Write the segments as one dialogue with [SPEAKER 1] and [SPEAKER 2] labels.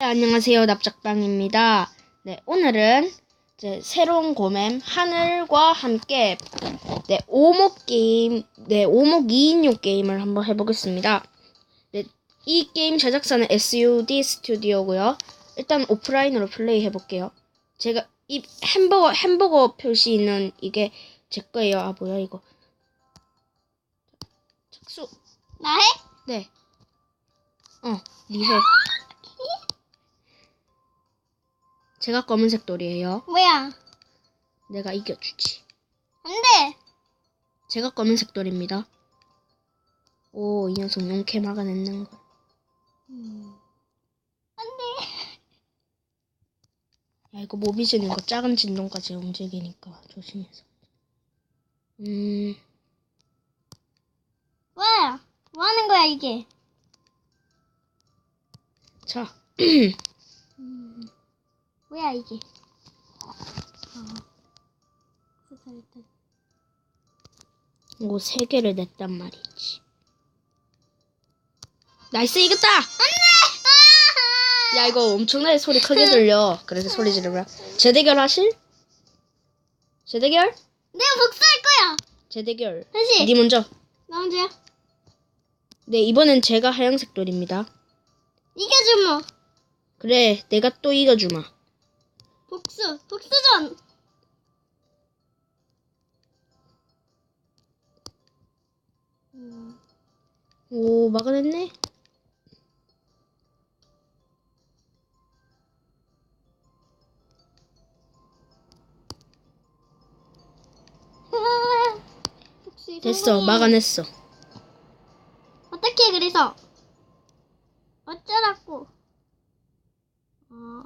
[SPEAKER 1] 네, 안녕하세요. 납작빵입니다. 네, 오늘은 이제 새로운 고mem 하늘과 함께 네, 오목 게임, 네, 오목 2인용 게임을 한번 해보겠습니다. 네, 이 게임 제작사는 SUD 스튜디오고요. 일단 오프라인으로 플레이 해볼게요. 제가 이 햄버거 햄버거 표시 있는 이게 제 거예요. 아 뭐야 이거? 착수.
[SPEAKER 2] 나 해?
[SPEAKER 1] 네. 어, 니해. 제가 검은색 돌이에요.
[SPEAKER 2] 뭐야?
[SPEAKER 1] 내가 이겨주지.
[SPEAKER 2] 안 돼!
[SPEAKER 1] 제가 검은색 돌입니다. 오, 이 녀석 용케 막아냈는 걸.
[SPEAKER 2] 안 돼!
[SPEAKER 1] 야, 이거 모비지는 거 작은 진동까지 움직이니까 조심해서. 음,
[SPEAKER 2] 뭐야? 뭐 하는 거야, 이게?
[SPEAKER 1] 자,
[SPEAKER 2] 뭐야, 이게?
[SPEAKER 1] 이거 세 개를 냈단 말이지. 나이스, 이겼다! 야, 이거 엄청나게 소리 크게 들려. 그래서 소리 지르면. 재대결 하실? 재대결?
[SPEAKER 2] 내가 복수할 거야!
[SPEAKER 1] 재대결.
[SPEAKER 2] 다시!
[SPEAKER 1] 니 먼저.
[SPEAKER 2] 나 먼저야?
[SPEAKER 1] 네, 이번엔 제가 하얀색 돌입니다.
[SPEAKER 2] 이겨주모!
[SPEAKER 1] 그래, 내가 또 이겨주마.
[SPEAKER 2] 복수! 복수전! 음,
[SPEAKER 1] 오, 막아냈네?
[SPEAKER 2] 복수
[SPEAKER 1] 됐어. 막아냈어.
[SPEAKER 2] 어떻게 그래서? 어쩌라고? 어,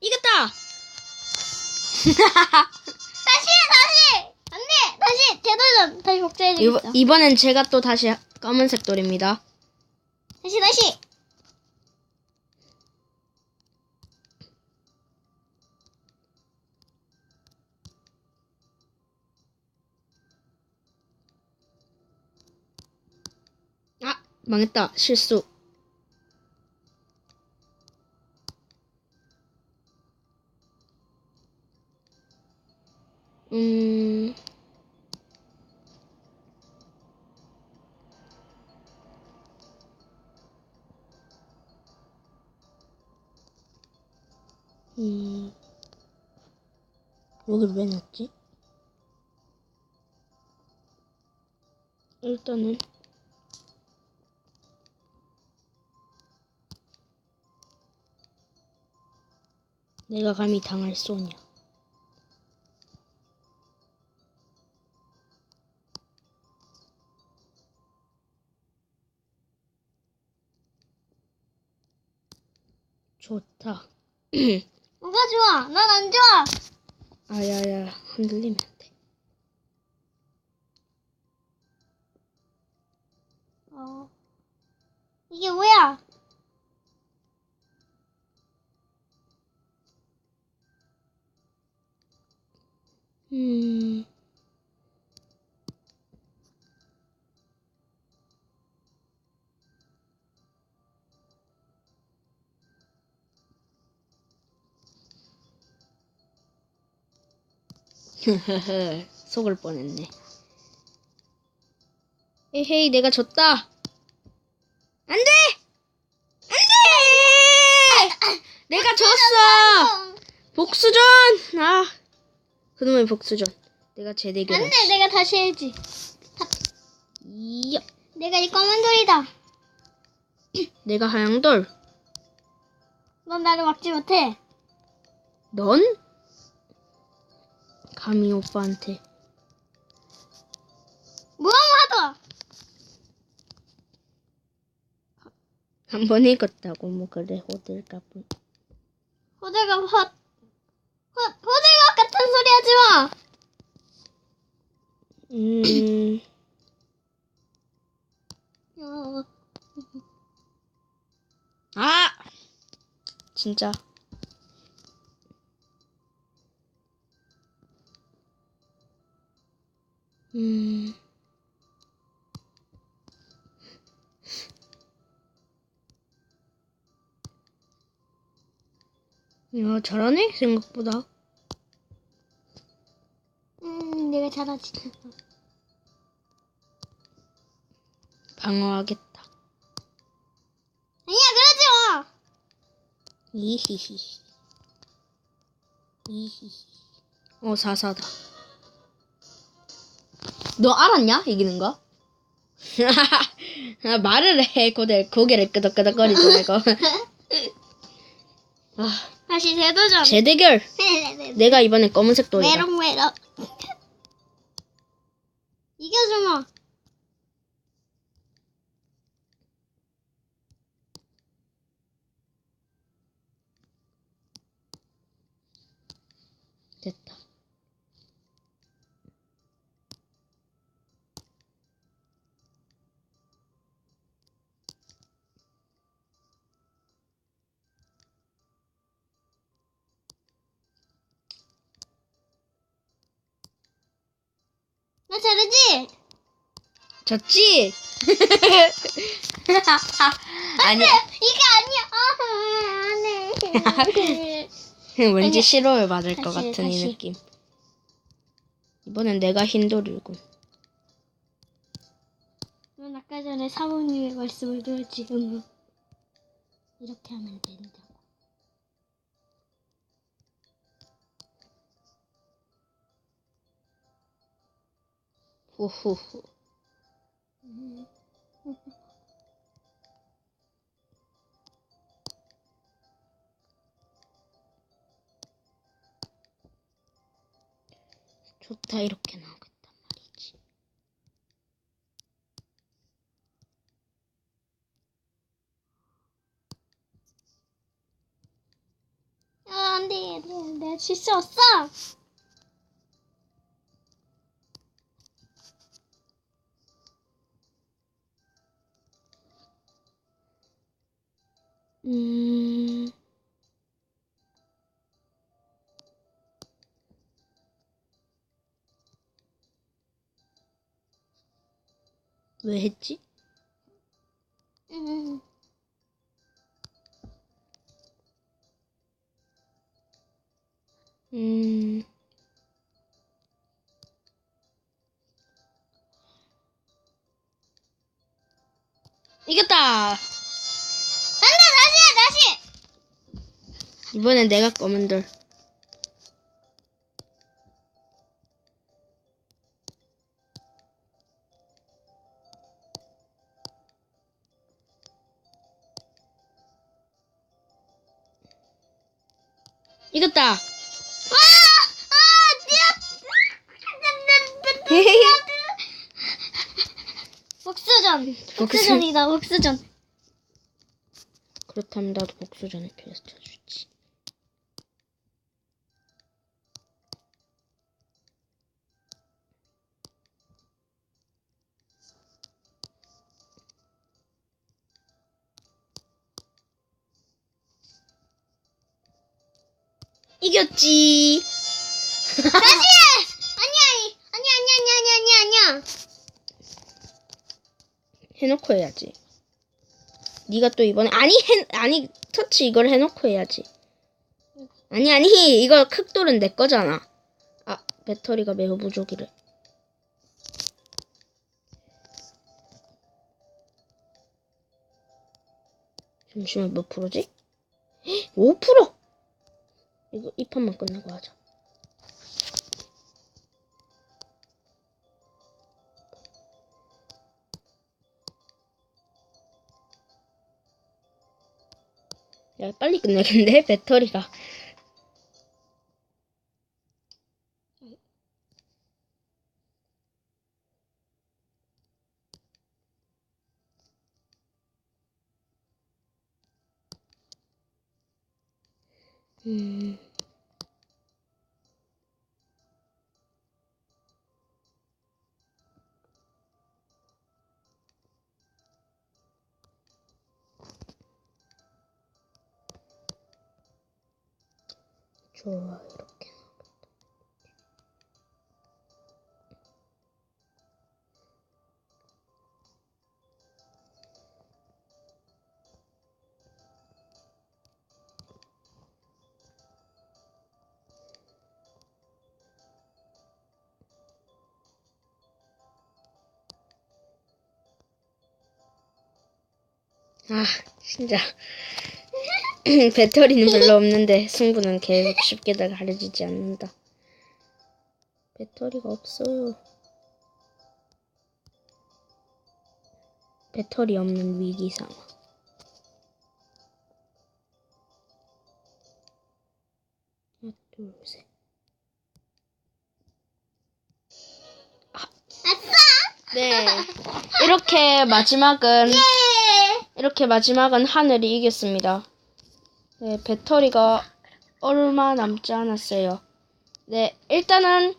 [SPEAKER 1] 이겼다!
[SPEAKER 2] 다시 다시 안돼 다시 재도전 다시
[SPEAKER 1] 이번,
[SPEAKER 2] 복수해주겠어
[SPEAKER 1] 이번엔 제가 또 다시 검은색 돌입니다.
[SPEAKER 2] 다시 다시
[SPEAKER 1] 아, 망했다. 실수. 음, 여기를 왜 놨지? 일단은 내가 감히 당할 소냐. 좋다.
[SPEAKER 2] 뭐가 좋아. 난 안 좋아.
[SPEAKER 1] 아야야. 흔들리면 안 돼.
[SPEAKER 2] 어. 이게 뭐야?
[SPEAKER 1] 음. 속을 뻔했네. 에헤이, 내가 졌다. 안 돼! 안 돼! 내가 졌어! 복수전! 아, 그놈의 복수전. 내가 재대결.
[SPEAKER 2] 안 돼 내가 다시 해야지
[SPEAKER 1] 이야,
[SPEAKER 2] 내가 이 검은 돌이다
[SPEAKER 1] 내가 하양 돌.
[SPEAKER 2] 넌 나를 막지 못해
[SPEAKER 1] 넌? 감히 오빠한테.
[SPEAKER 2] 무엄하다
[SPEAKER 1] 한 번 읽었다고 뭐 그래 호들갑은.
[SPEAKER 2] 호들갑 헛 헛, 호들갑 같은 소리 하지 마
[SPEAKER 1] 음,
[SPEAKER 2] 어,
[SPEAKER 1] 아, 진짜. 음, 야, 잘하네, 생각보다.
[SPEAKER 2] 음, 내가 잘하지.
[SPEAKER 1] 방어하겠다.
[SPEAKER 2] 아니야, 그러지 마.
[SPEAKER 1] 이히히. 이히히. 어, 사사다. 너 알았냐? 이기는 거? 아, 말을 해, 고대, 고개를 끄덕끄덕거리지 말고. 아,
[SPEAKER 2] 다시 재도전.
[SPEAKER 1] 재대결! 내가 이번에 검은색 돌이다.
[SPEAKER 2] 메롱 메롱. 이겨주마. 나 잘하지?
[SPEAKER 1] 졌지? 아니,
[SPEAKER 2] 이게 아니야. 아, 안 해.
[SPEAKER 1] 왠지 싫어요 맞을 것
[SPEAKER 2] 다시,
[SPEAKER 1] 같은 이
[SPEAKER 2] 다시.
[SPEAKER 1] 느낌. 이번엔 내가 흰 돌이군.
[SPEAKER 2] 넌 아까 전에 사모님의 말씀을 들었지. 응. 이렇게 하면 된다
[SPEAKER 1] 후후후. 좋다 이렇게 나오겠단 말이지.
[SPEAKER 2] 아, 안 돼. 내- 없어.
[SPEAKER 1] 음. 왜 했지?
[SPEAKER 2] 음.
[SPEAKER 1] 음. 이겼다! 이번엔 내가 검은 돌. 이겼다!
[SPEAKER 2] 아! 아, 뛰어! 복수전. 복수전이다, 복수전.
[SPEAKER 1] 그렇다면 나도 복수전에 필요해서 이겼지.
[SPEAKER 2] 다시 해! 아니야, 아니야, 아니야, 아니야, 아니야, 아니야.
[SPEAKER 1] 해놓고 해야지. 네가 또 이번에 아니 해 아니 터치 이걸 해놓고 해야지. 아니 아니 이거 극돌은 내 거잖아. 아 배터리가 매우 부족이래. 잠시만 몇 프로지? 5%! 이거 이 판만 끝내고 하자. 야, 빨리 끝내겠네, 배터리가. 음. 좋아 이렇게 아 진짜. 배터리는 별로 없는데 승부는 계속 쉽게 다 가려지지 않는다. 배터리가 없어요. 배터리 없는 위기 상황. 하나, 둘, 셋. 네. 이렇게 마지막은
[SPEAKER 2] 예!
[SPEAKER 1] 이렇게 마지막은 하늘이 이겼습니다. 네, 배터리가 얼마 남지 않았어요. 네, 일단은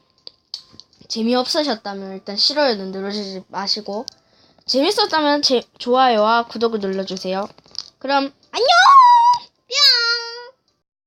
[SPEAKER 1] 재미없으셨다면 일단 싫어요는 누르지 마시고 재밌었다면 제, 좋아요와 구독을 눌러주세요. 그럼 안녕!